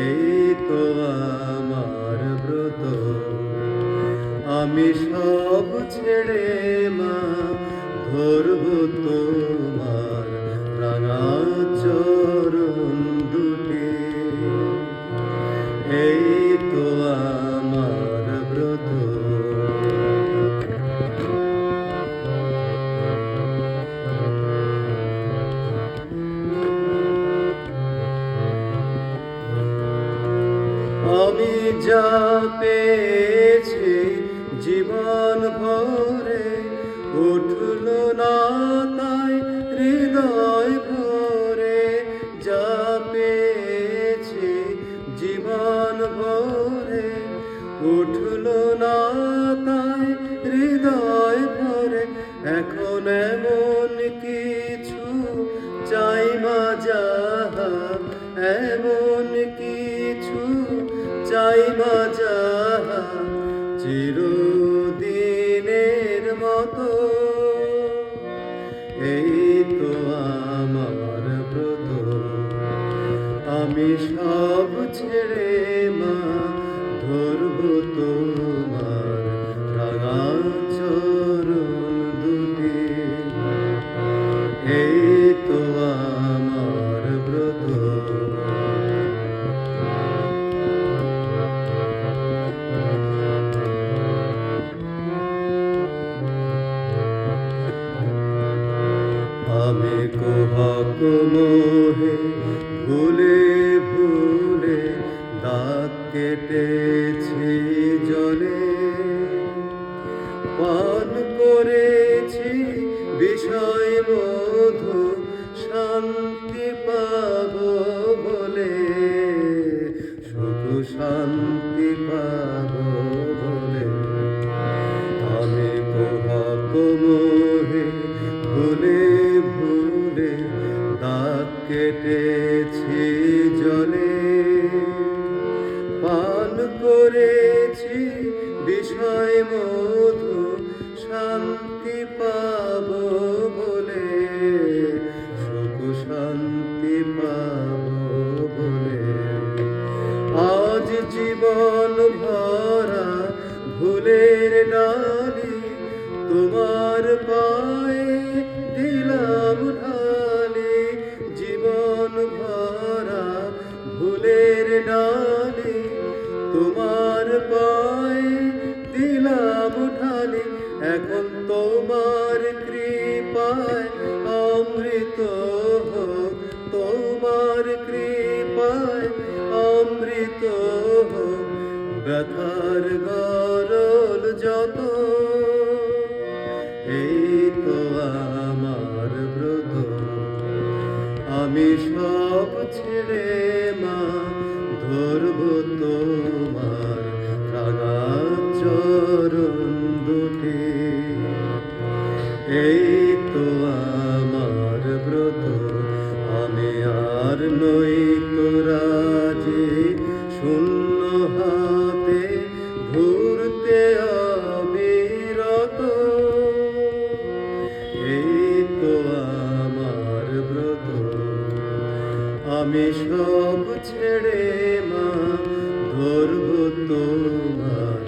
এই তো আমার ব্রত। আমি সব ছেড়ে মা ধরব তোমার আমি যা পেয়েছি জীবন ভরে উঠল না তাই হৃদয় ভরে যা পেয়েছি জীবন ভরে উঠল না তাই হৃদয় ভরে এখন এমন কিছু চাই মা যাহা এমন চাই মা যাহা মোহে ভুলে ভুলে দাগ কেটেছে জলে। পান জলে পান করেছি বিষয় মধু শান্তি পাব বলে সুখ শান্তি পাব বলে। আজ জীবন ব্যথার গরল যত এই তো আর আমি সব ছেড়ে মা ধরব তোমার